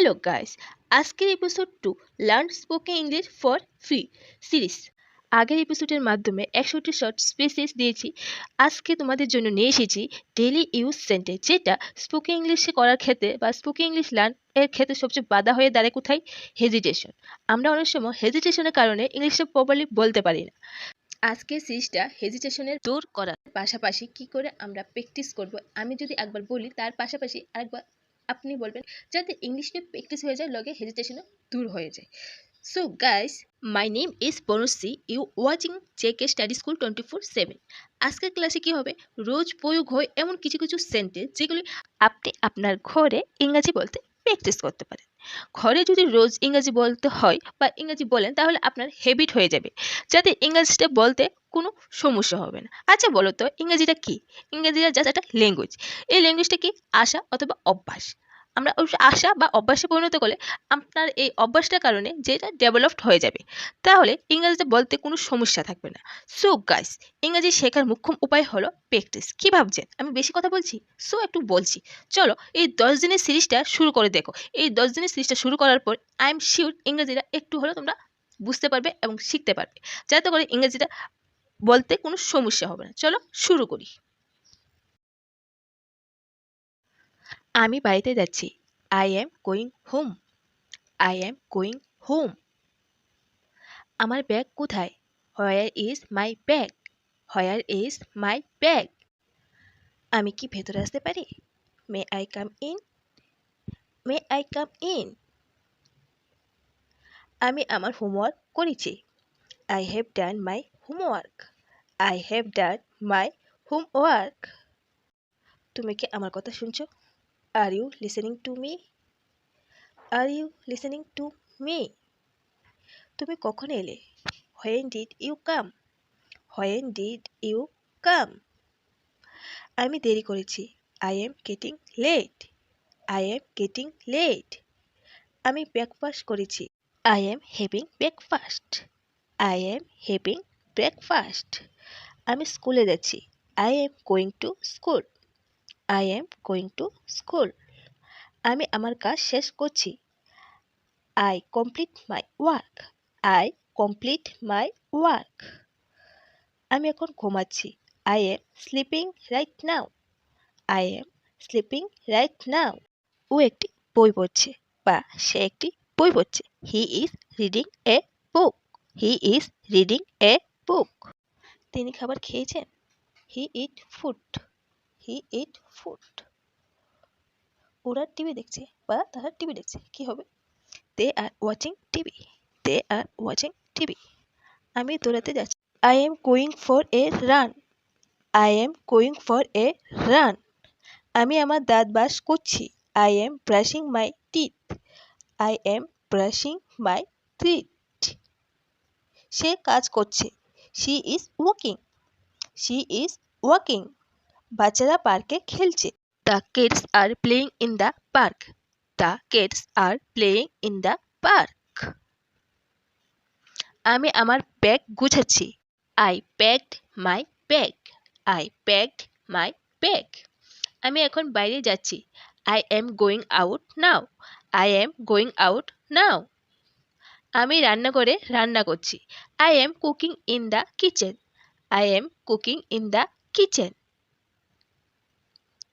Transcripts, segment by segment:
Hello guys আজকের episode to learn spoken English for free series আগের এপিসোডের মাধ্যমে একশোটি শর্ট স্পেসেস দিয়েছি। আজকে তোমাদের জন্য নিয়ে এসেছি ডেলি ইউজ সেন্টেন্স যেটা স্পোকেন ইংলিশে করার ক্ষেত্রে বা স্পোকেন ইংলিশ লার্ন এর ক্ষেত্রে সবচেয়ে বাধা হয়ে দাঁড়ায় কোথায়? হেজিটেশন আমরা অনেক সময় হেজিটেশনের কারণে ইংলিশটা প্রপারলি বলতে পারি না। আজকে সিরিজটা হেজিটেশনের দূর করার পাশাপাশি কি করে আমরা প্র্যাকটিস করব, আমি যদি একবার বলি, তার পাশাপাশি আরেকবার আপনি বলবেন যাতে ইংলিশটা প্র্যাকটিস হয়ে যায়, লগে হেজিটেশনও দূর হয়ে যায়। So guys my name is Banasree you watching JK study school twenty four seven আজকের ক্লাসে কী হবে? রোজ প্রয়োগ হয় এমন কিছু কিছু সেন্টেন্স যেগুলি আপনি আপনার ঘরে ইংরাজি বলতে প্র্যাকটিস করতে পারেন। ঘরে যদি রোজ ইংরাজি বলতে হয় বা ইংরাজি বলেন, তাহলে আপনার হ্যাবিট হয়ে যাবে। যাতে ইংরাজিটা বলতে কোনো সমস্যা হবে না। আচ্ছা বলো তো, ইংরেজিটা কি? ইংরেজিটা জাস্ট একটা ল্যাঙ্গুয়েজ এই ল্যাঙ্গুয়েজটা কি আশা অথবা অভ্যাস? আমরা অবশ্য আশা বা অভ্যাসে পরিণত করলে আপনার এই অভ্যাসটার কারণে যেটা ডেভেলপড হয়ে যাবে। তাহলে ইংরেজিতে বলতে কোনো সমস্যা থাকবে না। সো গাইস ইংরেজি শেখার মুখ্যম উপায় হলো প্র্যাকটিস কী ভাবছেন? আমি বেশি কথা বলছি? সো একটু বলছি। চলো, এই দশ দিনের সিরিজটা শুরু করে দেখো। এই দশ দিনের সিরিজটা শুরু করার পর আই এম শিওর ইংরেজিটা একটু হলেও তোমরা বুঝতে পারবে এবং শিখতে পারবে। যাতে করে ইংরেজিটা বলতে কোনো সমস্যা হবে না। চলো, শুরু করি। আমি বাড়িতে যাচ্ছি। I am going home I am going home আমার ব্যাগ কোথায়? Where is my bag where is my bag আমি কি ভেতরে আসতে পারি? May I come in may I come in আমি আমার হোমওয়ার্ক করেছি। I have done my homework I have done my homework তুমি কি আমার কথা শুনছো? Are you listening to me are you listening to me তুমি কখন এলে? When did you come when did you come আমি দেরি করেছি। I am getting late I am getting late আমি ব্রেকফাস্ট করেছি। I am having breakfast I am having breakfast আমি স্কুলে যাচ্ছি। I am going to school I am going to school আমি আমার কাজ শেষ করছি। I complete my work I complete my work আমি এখন ঘুমাচ্ছি। I am sleeping right now I am sleeping right now ও একটি বই পড়ছে বা সে একটি বই পড়ছে। He is reading a book he is reading a book তিনি খাবার খেয়েছেন। He eat food he eat food ওরা টিভি দেখছে বা তারা টিভি দেখছে। কি হবে? They are watching TV they are watching TV আমি দৌড়াতে যাচ্ছি। I am going for a run I am going for a run আমি আমার দাঁত ব্রাশ করছি। I am brushing my teeth I am brushing my teeth সে কাজ করছে। She is walking she is walking বাচ্চারা পার্কে খেলছে। The kids are playing in the park the kids are playing in the park আমি আমার ব্যাগ গুছাচ্ছি। I packed my bag I packed my bag আমি এখন বাইরে যাচ্ছি। I am going out now I am going out now আমি রান্নাঘরে রান্না করছি। I am cooking in the kitchen I am cooking in the kitchen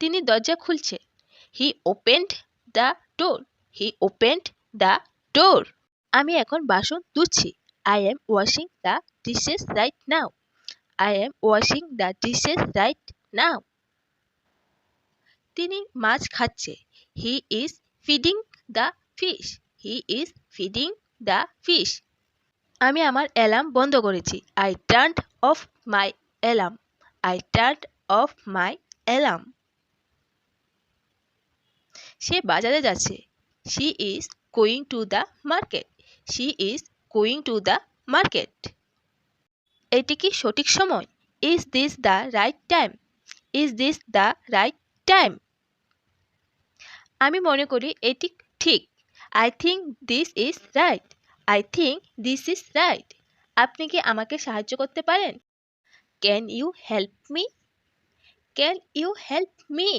তিনি দরজা খুলছে। He opened the door he opened the door আমি এখন বাসন ধুচ্ছি I am washing the dishes right now I am washing the dishes right now তিনি মাছ খাচ্ছে। He is feeding the fish he is feeding the fish আমি আমার alarm বন্ধ করেছি। I turn off my alarm. I turn off my alarm. সে বাজারে যাচ্ছে। She is going to the market she is going to the market এটি কি সঠিক সময়? Is this the right time is this the right time আমি মনে করি এটি ঠিক। I think this is right I think this is right আপনি কি আমাকে সাহায্য করতে পারেন? Can you help me can you help me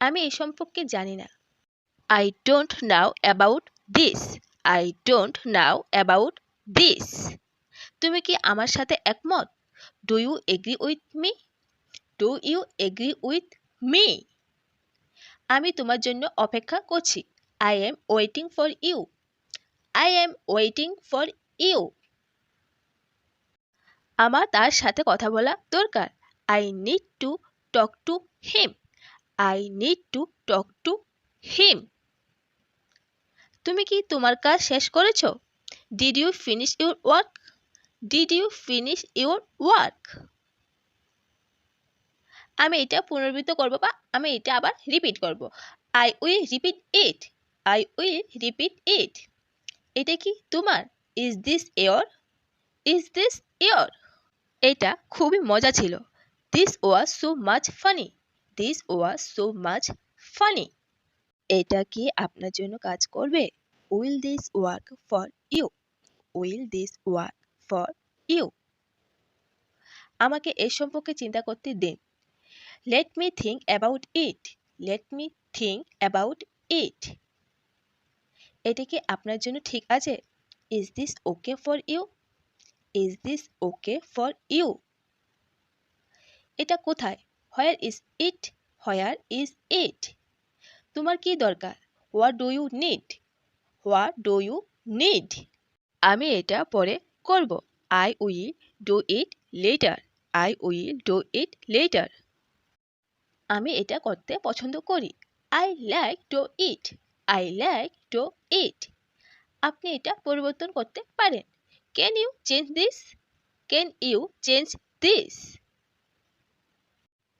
আমি এ সম্পর্কে জানি না। I don't know about this I don't know about this তুমি কি আমার সাথে একমত? Do you agree with me do you agree with me আমি তোমার জন্য অপেক্ষা করছি। I am waiting for you I am waiting for you আমার তার সাথে কথা বলা দরকার। I need to talk to him I need to talk to him তুমি কি তোমার কাজ শেষ করেছ? Did you finish your work did you finish your work আমি এটা পুনরাবৃত্ত করব বা আমি এটা আবার রিপিট করব। I will repeat it I will repeat it এটা কি তোমার? Is this your is this your এটা খুবই মজা ছিল। This was so much funny this was so much funny এটা কি আপনার জন্য কাজ করবে? Will this work for you will this work for you আমাকে এ সম্পর্কে চিন্তা করতে দিন। Let me think about it let me think about it এটা কি আপনার জন্য ঠিক আছে? Is this okay for you is this okay for you এটা কোথায়? Where is it where is it তোমার কি দরকার? What do you need what do you need আমি এটা পরে করব। I will do it later I will do it later আমি এটা করতে পছন্দ করি। I like to it I like to it আপনি এটা পরিবর্তন করতে পারেন। Can you change this can you change this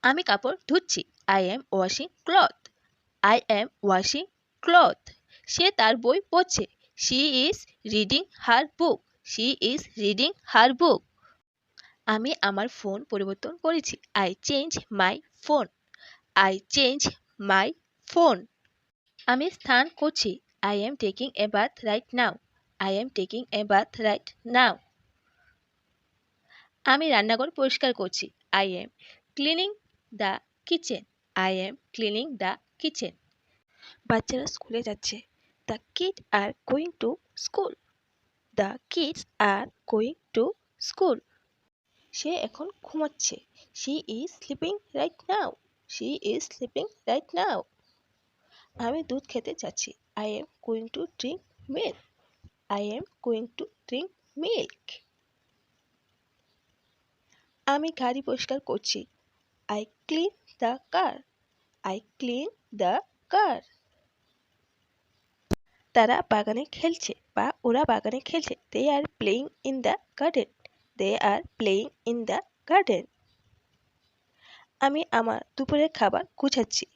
আমি কাপড় ধুচ্ছি। I am washing cloth I am washing cloth সে তার বই পড়ছে। She is reading her book she is reading her book আমি আমার ফোন পরিবর্তন করেছি। I change my phone I change my phone আমি স্নান করছি। I am taking a bath right now I am taking a bath right now আমি রান্নাঘর পরিষ্কার করছি। I am cleaning the kitchen. I am cleaning the kitchen. বাচ্চারা স্কুলে যাচ্ছে। The kid are going to school. The kids are going to school. সে এখন ঘুমাচ্ছে। She is sleeping right now. She is sleeping right now. আমি দুধ খেতে যাচ্ছি। I am going to drink milk. I am going to drink milk. আমি গাড়ি পরিষ্কার করছি। I clean the car I clean the car তারা বাগানে খেলছে বা ওরা বাগানে খেলছে। They are playing in the garden they are playing in the garden আমি আমার দুপুরের খাবার গুছাচ্ছি।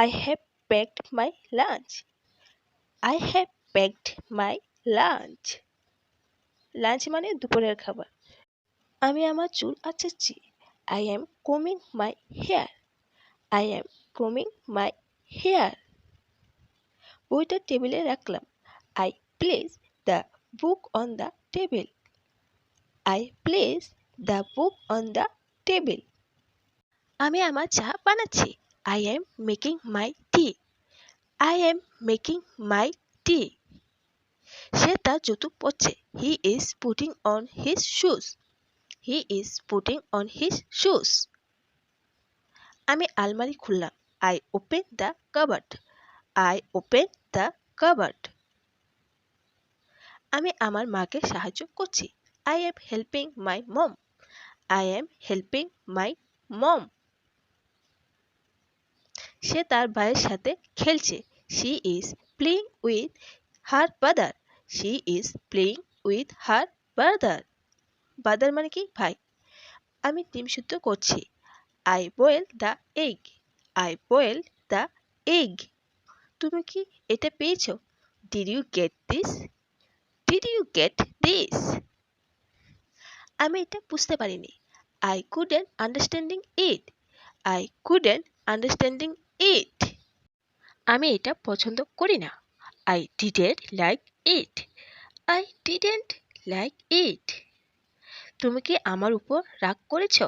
I have packed my lunch I have packed my lunch lunch মানে দুপুরের খাবার। আমি আমার চুল আঁচাচ্ছি I am কোমিং my hair I M কোমিং my hair বইটা টেবিলে রাখলাম। I place the book on the table I place the book on the table আমি আমার চা বানাচ্ছি। I am making my tea I am making my tea সে তার জুতো পরছে। He is putting on his shoes he is putting on his shoes আমি আলমারি খুললাম। I open the cupboard I open the cupboard আমি আমার মাকে সাহায্য করছি। I am helping my mom I am helping my mom সে তার ভাইয়ের সাথে খেলছে। She is playing with her brother she is playing with her brother brother মানে কি? ভাই, আমি ডিম সিদ্ধ করছি। I boil the egg I boil the egg তুমি কি এটা পেয়েছ? Did you get this did you get this আমি এটা বুঝতে পারিনি। I couldn't understanding it I couldn't understanding it আমি এটা পছন্দ করি না। I didn't like it I didn't like it তুমি কি আমার উপর রাগ করেছ?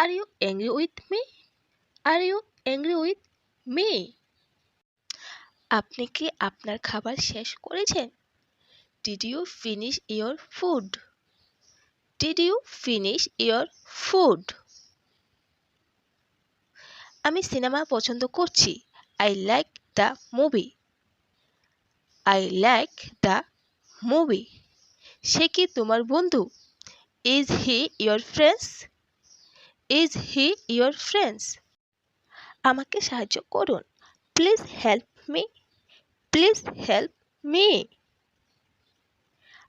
Are you angry with me are you angry with me আপনি কি আপনার খাবার শেষ করেছেন? Did you finish your food did you finish your food আমি সিনেমা পছন্দ করছি। I like the movie I like the movie সে কি তোমার বন্ধু? Is he your friends is he your friends আমাকে সাহায্য করুন। Please help me please help me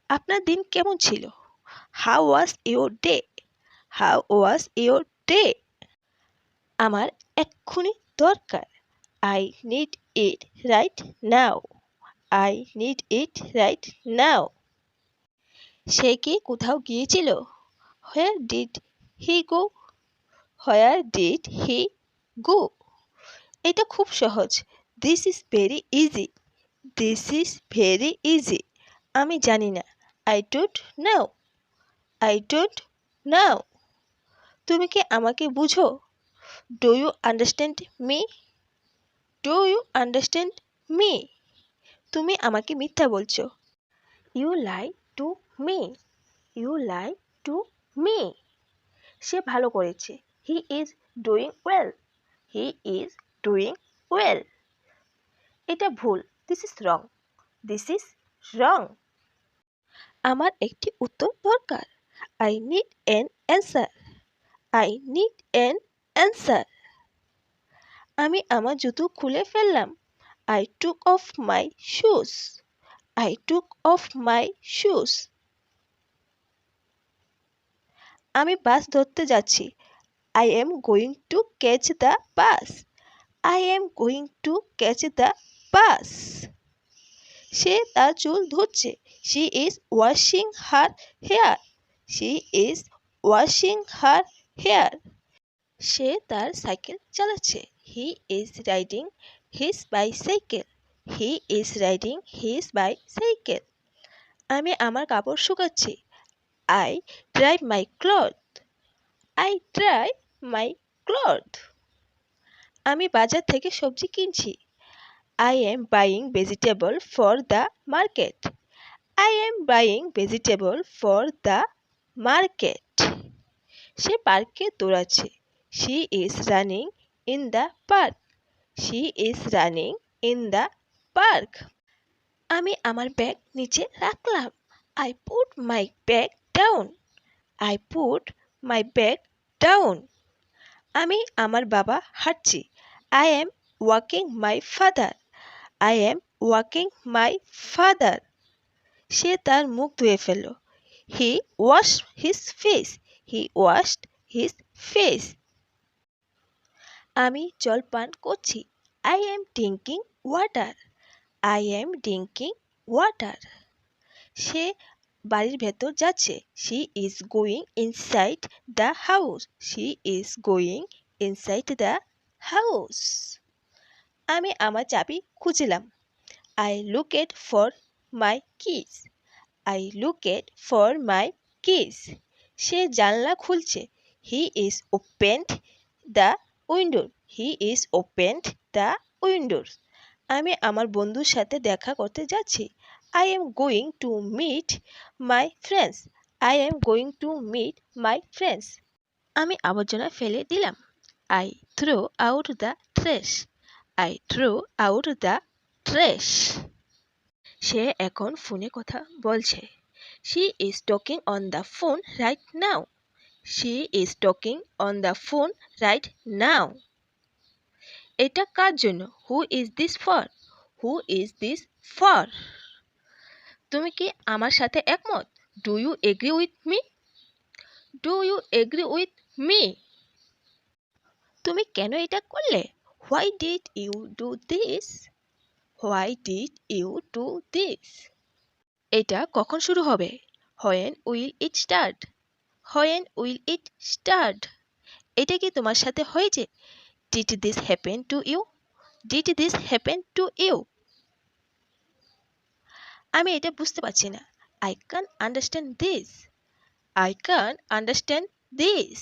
আপনার দিন কেমন ছিল? How was your day how was your day আমার এক্ষুনি দরকার। I need it right now I need it right now সে কি কোথাও গিয়েছিল? Where did he go where did he go এটা খুব সহজ। This is very easy this is very easy আমি জানি না। I don't know I don't know তুমি কি আমাকে বুঝো? Do you understand me do you understand me তুমি আমাকে মিথ্যা বলছো। You lie to me, you lie to me. সে ভালো করেছে। He is doing well. He is doing well. এটা ভুল। This is wrong. This is wrong. আমার একটি উত্তর দরকার। I need an answer. I need an answer. আমি আমার জুতো খুলে ফেললাম। I took off my shoes. I took off my shoes. আমি বাস ধরতে যাচ্ছি। I am going to catch the bus I am going to catch the bus সে তার চুল ধুচ্ছে she is washing her hair she is washing her hair সে তার cycle চালাচ্ছে। He is riding his bicycle he is riding his bicycle আমি আমার কাপড় শুকাচ্ছি। I dry my cloth I dry my cloth আমি বাজার থেকে সবজি কিনছি। I am buying vegetable for the market I am buying vegetable for the market সে পার্কে দৌড়াচ্ছে। She is running in the park she is running in the park আমি আমার bag নিচে রাখলাম। I put my bag down I put my bag down আমি আমার বাবা হাঁটছি। I am walking my father I am walking my father সে তার মুখ ধুয়ে ফেলল। He wash his face he washed his face আমি জল পান করছি। I am drinking water I am drinking water সে বাড়ির ভেতর যাচ্ছে। She is going inside the house she is going inside the house আমি আমার চাবি খুঁজলাম। I looked for my keys I looked for my keys সে জানলা খুলছে। হি ইজ ওপেন্ড দ্য উইন্ডোর he is opened the উইন্ডোর আমি আমার বন্ধুর সাথে দেখা করতে যাচ্ছি। I am going to meet my friends I am going to meet my friends আমি আবর্জনা ফেলে দিলাম। I throw out the trash I throw out the trash সে এখন ফোনে কথা বলছে। She is talking on the phone right now she is talking on the phone right now এটা কার জন্য? Who is this for who is this for তুমি কি আমার সাথে একমত? Do you agree with me do you agree with me তুমি কেন এটা করলে? Why did you do this why did you do this এটা কখন শুরু হবে? When will it start when will it start এটা কি তোমার সাথে হয়েছে? Did this happen to you did this happen to you আমি এটা বুঝতে পারছি না। I can understand this I can understand this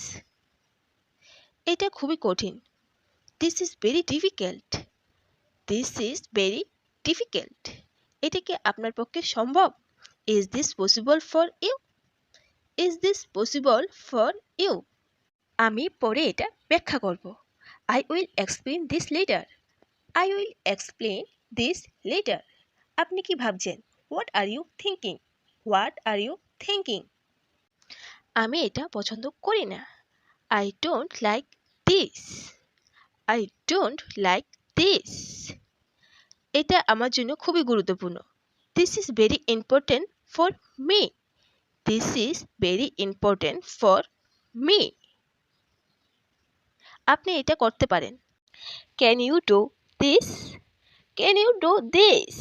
এটা খুবই কঠিন। This is very difficult this is very difficult এটা কি আপনার পক্ষে সম্ভব? Is this possible for you is this possible for you আমি পরে এটা ব্যাখ্যা করব। I will explain this later I will explain this later আপনি কি ভাবছেন? What are you thinking what are you thinking আমি এটা পছন্দ করি না। I don't like this I don't like this এটা আমার জন্য খুবই গুরুত্বপূর্ণ। This is very important for me this is very important for me আপনি এটা করতে পারেন। Can you do this can you do this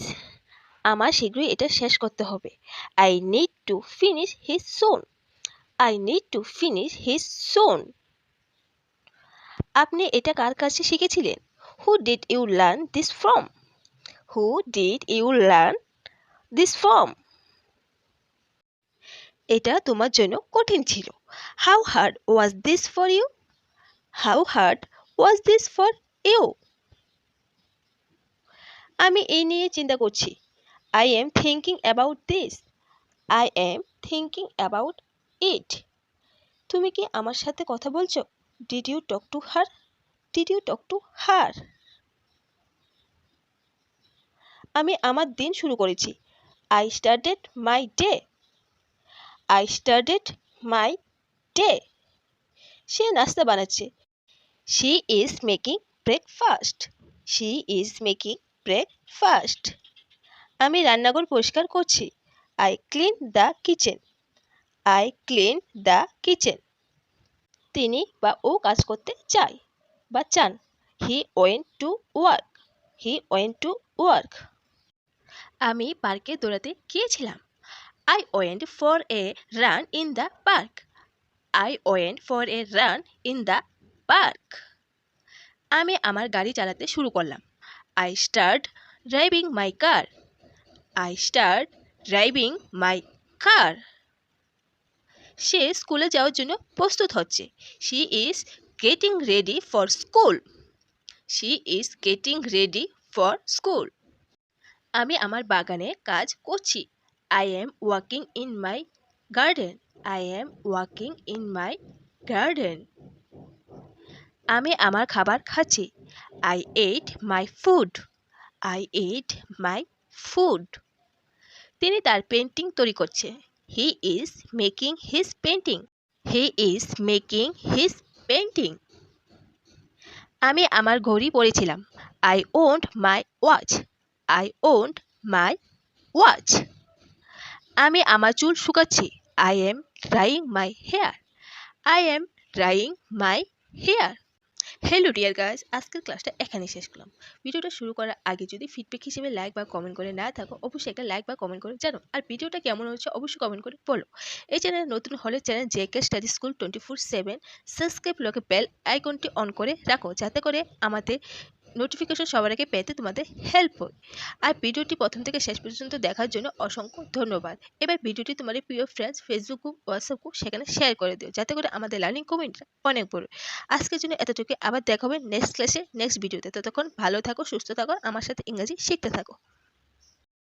আমার শীঘ্রই এটা শেষ করতে হবে। I need to finish his soon I need to finish his soon আপনি এটা কার কাছে শিখেছিলেন? Who did you learn this from who did you learn this from এটা তোমার জন্য কঠিন ছিল। How hard was this for you how hard was this for you আমি এই নিয়ে চিন্তা করছি। I am thinking about this I am thinking about it তুমি কি আমার সাথে কথা বলছো? Did you talk to her did you talk to her আমি আমার দিন শুরু করেছি। I started my day I started my day সে নাস্তা বানাচ্ছে। She is making breakfast she is making breakfast আমি রান্নাঘর পরিষ্কার করছি। I clean the kitchen I clean the kitchen তিনি বা ও কাজ করতে চায় বা চান। He went to work he went to work আমি পার্কে দৌড়াতে গিয়েছিলাম। I went for a run in the park I went for a run in the park আমি আমার গাড়ি চালাতে শুরু করলাম। I start driving my car I start driving my car সে স্কুলে যাওয়ার জন্য প্রস্তুত হচ্ছে। She is getting ready for school she is getting ready for school আমি আমার বাগানে কাজ করছি। I am walking in my garden I am walking in my garden আমি আমার খাবার খাচ্ছি। I ate my food I ate my food তিনি তার পেন্টিং তৈরি করছে। He is making his painting he is making his painting আমি আমার ঘড়ি পরেছিলাম। I won't my watch I won't my watch আমি আমার চুল শুকাচ্ছি। I am drying my hair I am drying my hair hello dear guys আজকের ক্লাসটা এখানেই শেষ করলাম। ভিডিওটা শুরু করার আগে যদি ফিডব্যাক হিসেবে লাইক বা কমেন্ট করে না থাকো, অবশ্যই একটা লাইক বা কমেন্ট করে জানো আর ভিডিওটা কেমন হচ্ছে অবশ্যই কমেন্ট করে বলো। এই চ্যানেল নতুন হলে channel J K study school twenty four seven subscribe লোকে বেল আইকনটি অন করে রাখো। যাতে করে আমাদের নোটিফিকেশন সবার আগে পেতে তোমাদের হেল্প হয়। আর ভিডিওটি প্রথম থেকে শেষ পর্যন্ত দেখার জন্য অসংখ্য ধন্যবাদ। এবার ভিডিওটি তোমার প্রিয় friends Facebook group WhatsApp group সেখানে শেয়ার করে দিও, যাতে করে আমাদের লার্নিং কমিউনিটি অনেক বড়। আজকের জন্য এতটুকু আবার দেখা হবে নেক্সট ক্লাসে নেক্সট ভিডিওতে ততক্ষণ ভালো থাকো, সুস্থ থাকো আমার সাথে ইংরেজি শিখতে থাকো।